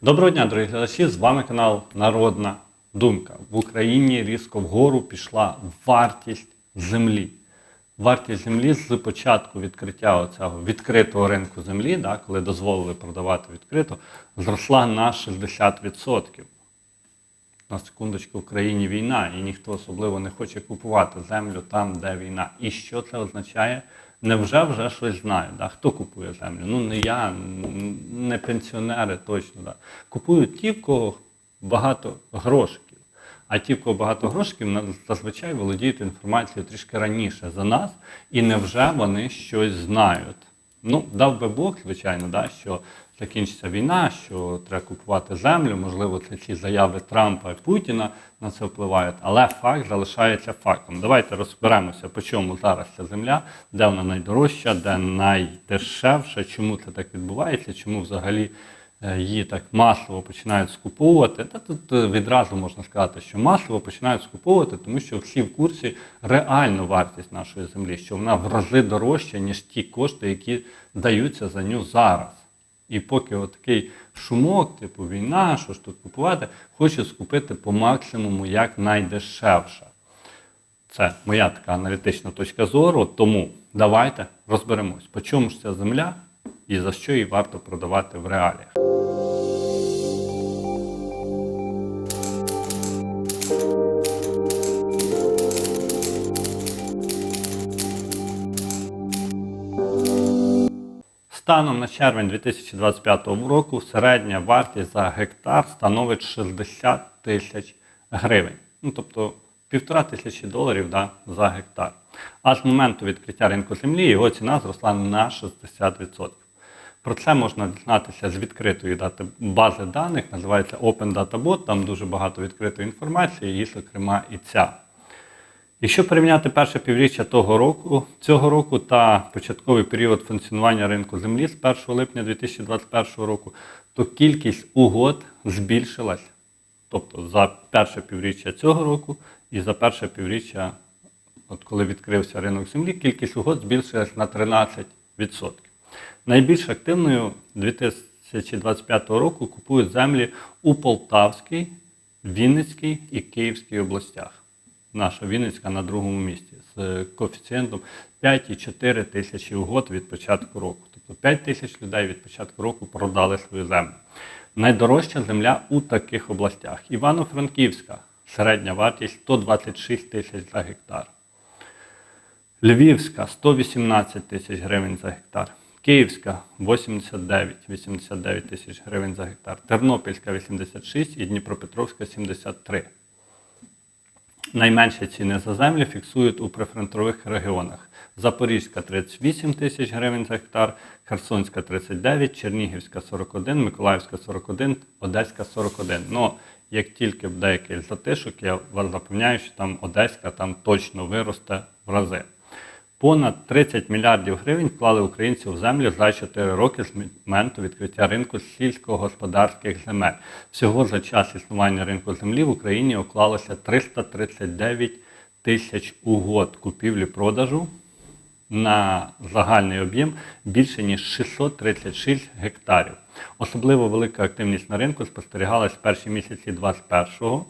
Доброго дня, дорогі глядачі! З вами канал Народна Думка. В Україні різко вгору пішла вартість землі. Вартість землі з початку відкриття цього відкритого ринку землі, да, коли дозволили продавати відкрито, зросла на 60%. На секундочку, в країні війна, і ніхто особливо не хоче купувати землю там, де війна. І що це означає? Невже вже щось знаю? Да? Хто купує землю? Ну не я, не пенсіонери точно. Да? Купують ті, в кого багато грошиків. А ті, в кого багато грошиків, зазвичай володіють інформацією трішки раніше за нас, і невже вони щось знають? Ну, дав би Бог, звичайно, да, що закінчиться війна, що треба купувати землю, можливо, це ці заяви Трампа і Путіна на це впливають, але факт залишається фактом. Давайте розберемося, по чому зараз ця земля, де вона найдорожча, де найдешевша, чому це так відбувається, чому взагалі е, її так масово починають скуповувати. Та тут е, відразу можна сказати, що масово починають скуповувати, тому що всі в курсі реальну вартість нашої землі, що вона в рази дорожча, ніж ті кошти, які даються за нього зараз. І поки отакий шумок, типу війна, що ж тут купувати, хочу скупити по максимуму як найдешевше. Це моя така аналітична точка зору. Тому давайте розберемось, по чому ж ця земля і за що її варто продавати в реаліях. Станом на червень 2025 року середня вартість за гектар становить 60 тисяч гривень. Ну, тобто півтора тисячі доларів да, за гектар. А з моменту відкриття ринку землі його ціна зросла на 60%. Про це можна дізнатися з відкритої дати бази даних, називається Open Data Bot, там дуже багато відкритої інформації, і, зокрема, і ця. Якщо порівняти перше півріччя того року, цього року та початковий період функціонування ринку землі з 1 липня 2021 року, то кількість угод збільшилась. Тобто за перше півріччя цього року і за перше півріччя, от коли відкрився ринок землі, кількість угод збільшилась на 13%. Найбільш активною 2025 року купують землі у Полтавській, Вінницькій і Київській областях наша Вінницька на другому місці з коефіцієнтом 5,4 тисячі угод від початку року. Тобто 5 тисяч людей від початку року продали свою землю. Найдорожча земля у таких областях. Івано-Франківська середня вартість 126 тисяч за гектар. Львівська 118 тисяч гривень за гектар. Київська 89, 89 тисяч гривень за гектар. Тернопільська 86 і Дніпропетровська 73. Найменші ціни за землю фіксують у прифронтових регіонах. Запорізька 38 тисяч гривень за гектар, Херсонська 39, Чернігівська 41, Миколаївська 41, Одеська 41. Ну, як тільки буде якийсь затишок, я вас запевняю, що там Одеська там точно виросте в рази. Понад 30 мільярдів гривень вклали українці в землю за 4 роки з моменту відкриття ринку сільськогосподарських земель. Всього за час існування ринку землі в Україні уклалося 339 тисяч угод купівлі-продажу на загальний об'єм більше ніж 636 гектарів. Особливо велика активність на ринку спостерігалась в перші місяці 2021-го.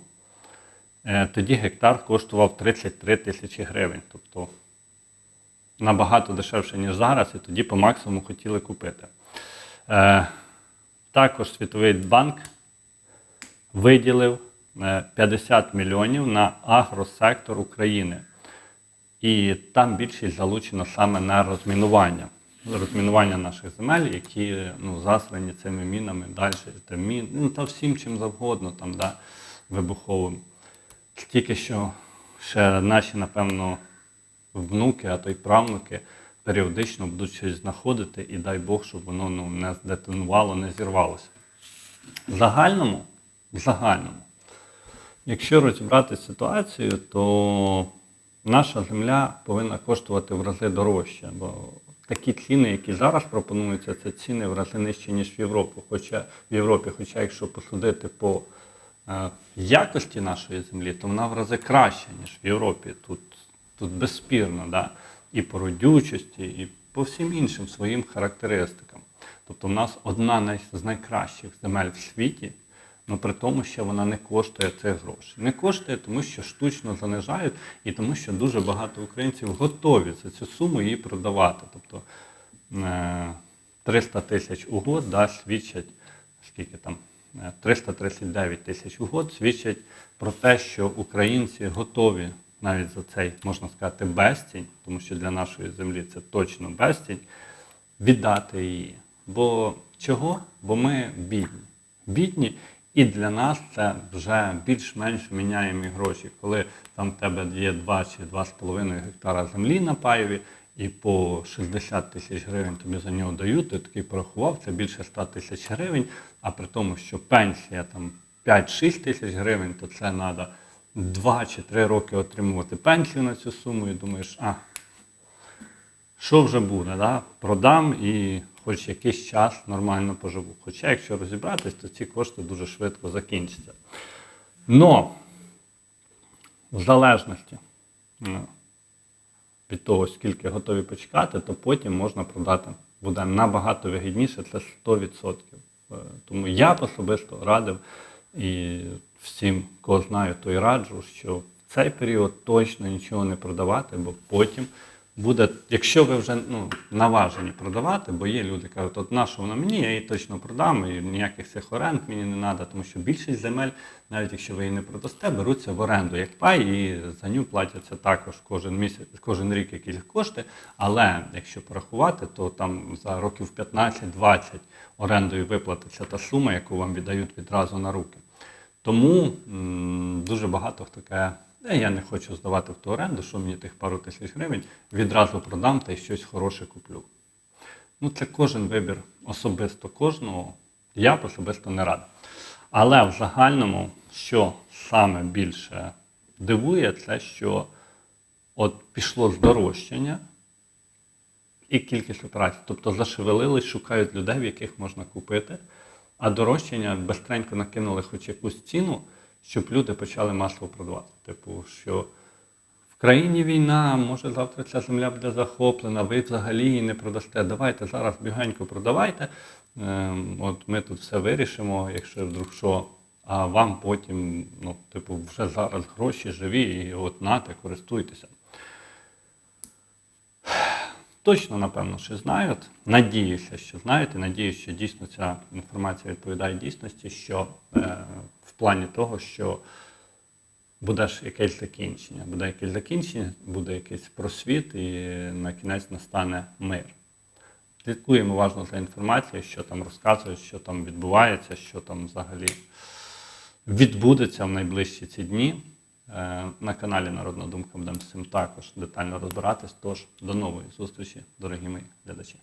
Е, Тоді гектар коштував 33 тисячі гривень. Тобто набагато дешевше, ніж зараз, і тоді по максимуму хотіли купити. Е, також Світовий банк виділив е, 50 мільйонів на агросектор України. І там більшість залучено саме на розмінування. Розмінування наших земель, які ну, засрані цими мінами далі, та, мін, ну, та всім чим завгодно, там, да, вибуховим. Тільки що ще наші, напевно, внуки, а то й правнуки періодично будуть щось знаходити, і дай Бог, щоб воно ну, не здетонувало, не зірвалося. В загальному, в загальному, якщо розібрати ситуацію, то наша земля повинна коштувати в рази дорожче. Бо такі ціни, які зараз пропонуються, це ціни в рази нижчі, ніж в Європі. Хоча в Європі, хоча якщо посудити по е, якості нашої землі, то вона в рази краща, ніж в Європі. Тут, тут безспірно, да? і по родючості, і по всім іншим своїм характеристикам. Тобто в нас одна з найкращих земель в світі, але при тому, що вона не коштує цих грошей. Не коштує, тому що штучно занижають і тому, що дуже багато українців готові за цю суму її продавати. Тобто е, 300 тисяч угод да, свідчать, скільки там, е, 339 тисяч угод свідчать про те, що українці готові навіть за цей, можна сказати, безцінь, тому що для нашої землі це точно безцінь, віддати її. Бо чого? Бо ми бідні. Бідні, і для нас це вже більш-менш міняємі гроші. Коли там в тебе є 2 чи 2,5 гектара землі на паєві, і по 60 тисяч гривень тобі за нього дають, ти такий порахував, це більше 100 тисяч гривень, а при тому, що пенсія там 5-6 тисяч гривень, то це треба 2 чи 3 роки отримувати пенсію на цю суму, і думаєш, а що вже буде, да? продам і хоч якийсь час нормально поживу. Хоча, якщо розібратись, то ці кошти дуже швидко закінчаться. Но в залежності ну, від того, скільки готові почекати, то потім можна продати. Буде набагато вигідніше, це 100%. Е, Тому я особисто радив і всім, кого знаю, то й раджу, що в цей період точно нічого не продавати, бо потім буде, якщо ви вже ну, наважені продавати, бо є люди, кажуть, от на що воно мені, я її точно продам, і ніяких цих оренд мені не треба, тому що більшість земель, навіть якщо ви її не продасте, беруться в оренду як пай, і за ню платяться також кожен місяць, кожен рік якісь кошти. Але якщо порахувати, то там за років 15-20 орендою виплатиться та сума, яку вам віддають відразу на руки. Тому м, дуже багато хто каже, «Е, я не хочу здавати в ту оренду, що мені тих пару тисяч гривень, відразу продам та й щось хороше куплю. Ну, це кожен вибір особисто кожного. Я особисто не радий. Але в загальному, що саме більше дивує, це що от пішло здорожчання і кількість операцій. Тобто зашевелились, шукають людей, в яких можна купити, а дорожчання безстренько накинули хоч якусь ціну, щоб люди почали масово продавати. Типу, що в країні війна, може завтра ця земля буде захоплена, ви взагалі її не продасте. Давайте зараз бігенько продавайте. Ем, От ми тут все вирішимо, якщо вдруг що. А вам потім, ну, типу, вже зараз гроші живі, і от нате, користуйтеся. Точно, напевно, що знають. Надіюся, що знають, і надіюся, що дійсно ця інформація відповідає дійсності, що е, в плані того, що буде ж якесь закінчення. Буде якесь закінчення, буде якийсь просвіт, і на кінець настане мир. Слідкуємо уважно за інформацією, що там розказують, що там відбувається, що там взагалі відбудеться в найближчі ці дні. Е, На каналі Народна Думка будемо з цим також детально розбиратись. Тож до нової зустрічі, дорогі мої глядачі.